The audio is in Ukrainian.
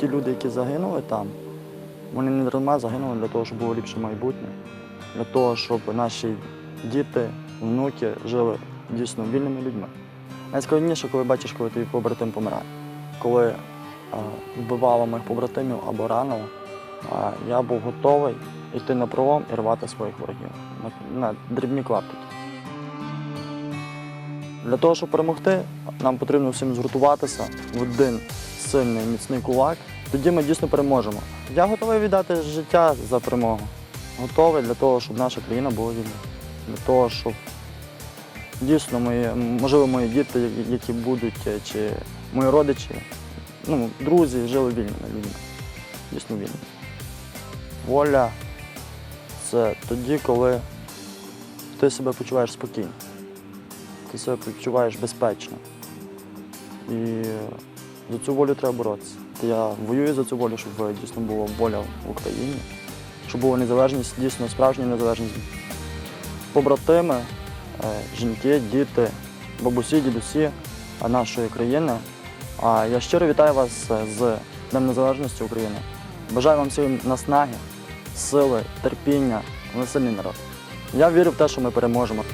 ті люди, які загинули там, вони не дарма загинули для того, щоб було ліпше майбутнє, для того, щоб наші діти, внуки жили дійсно вільними людьми. Найскладніше, коли бачиш, коли твій побратим помирає. Коли а, вбивало моїх побратимів або ранило, а, я був готовий йти на пролом і рвати своїх ворогів на дрібні клаптики. Для того, щоб перемогти, нам потрібно всім згуртуватися в один сильний міцний кулак. Тоді ми дійсно переможемо. Я готовий віддати життя за перемогу. Готовий для того, щоб наша країна була вільна. Для того, щоб дійсно мої, можливо, мої діти, які будуть, е, чи мої родичі, ну, друзі, жили вільними людьми. Дійсно вільними. Воля це тоді, коли ти себе почуваєш спокійно ти себе почуваєш безпечно. І за цю волю треба боротися. Я воюю за цю волю, щоб дійсно була воля в Україні, щоб була незалежність, дійсно справжня незалежність. Побратими, е, жінки, діти, бабусі, дідусі е, нашої країни. А я щиро вітаю вас е, з Днем Незалежності України. Бажаю вам всім наснаги, сили, терпіння. Ми сильний народ. Я вірю в те, що ми переможемо.